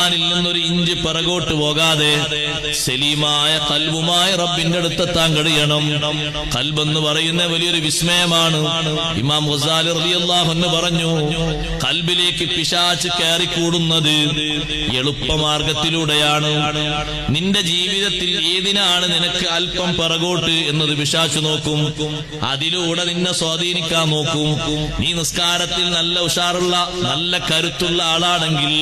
ഖുർആനിൽ നിന്നൊരു ഇഞ്ച് പിറകോട്ട് പോകാതെ സലീമായ കൽവുമായ റബ്ബിന്റെ അടുത്തെത്താൻ കഴിയണം. കൽബെന്ന് പറയുന്ന വലിയൊരു വിസ്മയമാണ്. ഇമാം ഗസാലി റളിയല്ലാഹു അൻഹു പറഞ്ഞു കൽബിലേക്ക് പിശാച്ച് കയറിക്കൂടുന്നത് എളുപ്പമാർഗത്തിലൂടെയാണ്. നിന്റെ ജീവിതത്തിൽ ഏതിനാണ് നിനക്ക് അല്പം പിറകോട്ട് എന്നത് പിശാച്ച് നോക്കും. അതിലൂടെ നിന്നെ സ്വാധീനിക്കാൻ നോക്കും. നീ നിസ്കാരത്തിൽ നല്ല ഉഷാറുള്ള നല്ല കരുത്തുള്ള ആളാണെങ്കിൽ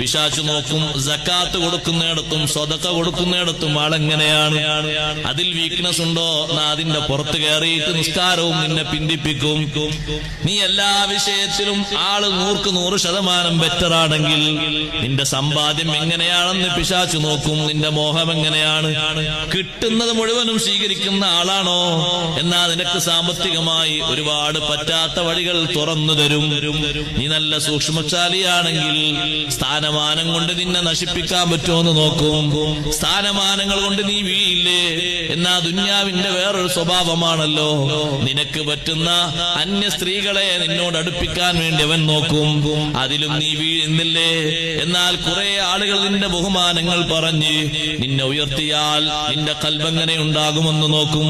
പിശാച്ച് നോക്കും ജക്കാത്ത് കൊടുക്കുന്നിടത്തും സ്വതക്ക കൊടുക്കുന്നിടത്തും ആളെങ്ങനെയാണ്? അതിൽ വീക്ക്നെസ് ഉണ്ടോ? അതിന്റെ പുറത്ത് കയറിയിട്ട് നിസ്കാരവും നിന്നെ പിന്തിപ്പിക്കും. നീ എല്ലാ വിഷയത്തിലും ആൾ നൂർക്ക് നൂറ് ശതമാനം ബെറ്റർ ആണെങ്കിൽ നിന്റെ സമ്പാദ്യം എങ്ങനെയാണെന്ന് പിശാച്ചു നോക്കും. നിന്റെ മോഹം എങ്ങനെയാണ്? കിട്ടുന്നത് മുഴുവനും സ്വീകരിക്കുന്ന ആളാണോ? എന്നാ നിനക്ക് സാമ്പത്തികമായി ഒരുപാട് പറ്റാത്ത വഴികൾ തുറന്നു തരും. നീ നല്ല സൂക്ഷ്മശാലിയാണെങ്കിൽ സ്ഥാനമാനം കൊണ്ട് നിന്നെ നശിപ്പിക്കാൻ പറ്റുമെന്ന് നോക്കും. സ്ഥാനമാനങ്ങൾ കൊണ്ട് നീ വീഴില്ലേ? എന്നാ ദുന്യാവിന്റെ വേറൊരു സ്വഭാവമാണല്ലോ. നിനക്ക് പറ്റുന്ന അന്യ സ്ത്രീകളെ നിന്നോട് അടുപ്പിക്കാൻ വേണ്ടി അവൻ നോക്കും. അതിലും നീ വീഴുന്നില്ലേ? എന്നാൽ കുറെ ആളുകൾ നിന്റെ ബഹുമാനങ്ങൾ പറഞ്ഞ് നിന്നെ ഉയർത്തിയാൽ നിന്റെ കൽബങ്ങനെ ഉണ്ടാകുമെന്ന് നോക്കും.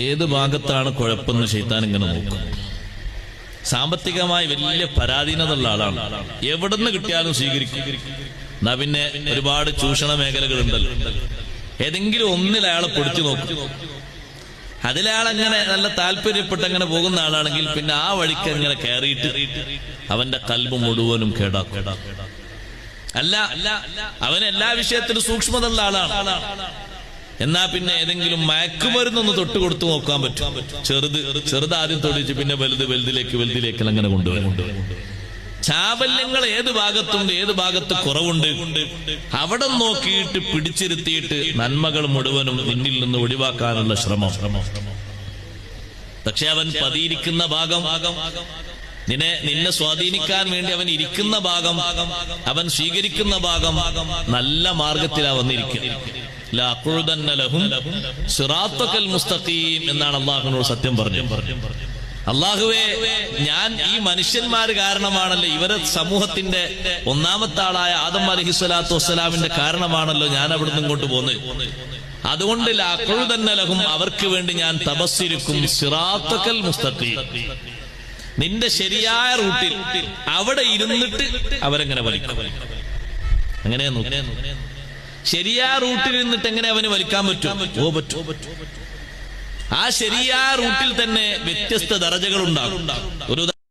ഏത് ഭാഗത്താണ് കുഴപ്പമെന്ന് ചെയ്താൻ ഇങ്ങനെ നോക്കും? സാമ്പത്തികമായി വലിയ പരാധീനത ഉള്ള ആളാണ്. എവിടുന്ന് കിട്ടിയാലും സ്വീകരിക്കും. എന്നാ പിന്നെ ഒരുപാട് ചൂഷണ മേഖലകളുണ്ടല്ലോ. ഏതെങ്കിലും ഒന്നിൽ അയാളെ പൊടിച്ചു നോക്കും. അതിലയാളങ്ങനെ നല്ല താല്പര്യപ്പെട്ട് അങ്ങനെ പോകുന്ന ആളാണെങ്കിൽ പിന്നെ ആ വഴിക്ക് അങ്ങനെ കയറിയിട്ട് അവന്റെ കൽബ് മുഴുവനും കേടാക്കും. അല്ല അവൻ എല്ലാ വിഷയത്തിലും സൂക്ഷ്മത ഉള്ള ആളാണ്. എന്നാ പിന്നെ ഏതെങ്കിലും മയക്കുമരുന്നൊന്ന് തൊട്ട് കൊടുത്തു നോക്കാൻ പറ്റും. ചെറുത് ചെറുത് ആദ്യം തൊടിച്ച് പിന്നെ വലുത് വലുതിലേക്ക് വലുതിലേക്ക് അങ്ങനെ കൊണ്ടുവരും. ചാബല്യങ്ങൾ ഏത് ഭാഗത്തുണ്ട് ഏത് ഭാഗത്ത് കുറവുണ്ട്? അവിടെ നോക്കിയിട്ട് പിടിച്ചിരുത്തിയിട്ട് നന്മകൾ മുഴുവനും നിന്നിൽ നിന്ന് ഒഴിവാക്കാനുള്ള ശ്രമം. പക്ഷെ അവൻ പതിയിരിക്കുന്ന ഭാഗം നിന്നെ നിന്നെ സ്വാധീനിക്കാൻ വേണ്ടി അവൻ ഇരിക്കുന്ന ഭാഗം അവൻ സ്വീകരിക്കുന്ന ഭാഗം നല്ല മാർഗത്തിലാ വന്നിരിക്കും മുസ്തഖീം എന്നാണ് അള്ളാഹുനോട് സത്യം പറഞ്ഞു അള്ളാഹുവേ ഞാൻ ഈ മനുഷ്യന്മാര് കാരണമാണല്ലോ ഇവരെ സമൂഹത്തിന്റെ ഒന്നാമത്തെ ആളായ ആദം അലഹി സ്വലാത്തു വസ്സലാമിന്റെ കാരണമാണല്ലോ ഞാൻ അവിടുന്ന് ഇങ്ങോട്ട് പോകുന്നത് അതുകൊണ്ട് തന്നെ ലഹും അവർക്ക് വേണ്ടി ഞാൻ തപസ്സിരിക്കും സിറാത്തക്കൽ മുസ്തഖീം. നിന്റെ ശരിയായ റൂട്ടിൽ അവിടെ ഇരുന്നിട്ട് അവരെങ്ങനെ വലിക്കും? അങ്ങനെ ശരിയായ റൂട്ടിൽ ഇരുന്നിട്ട് എങ്ങനെ അവന് വലിക്കാൻ പറ്റും? ഓ പറ്റും. ആ ശരിയായ റൂട്ടിൽ തന്നെ വ്യത്യസ്ത ദറജകൾ ഉണ്ടാകും ഒരു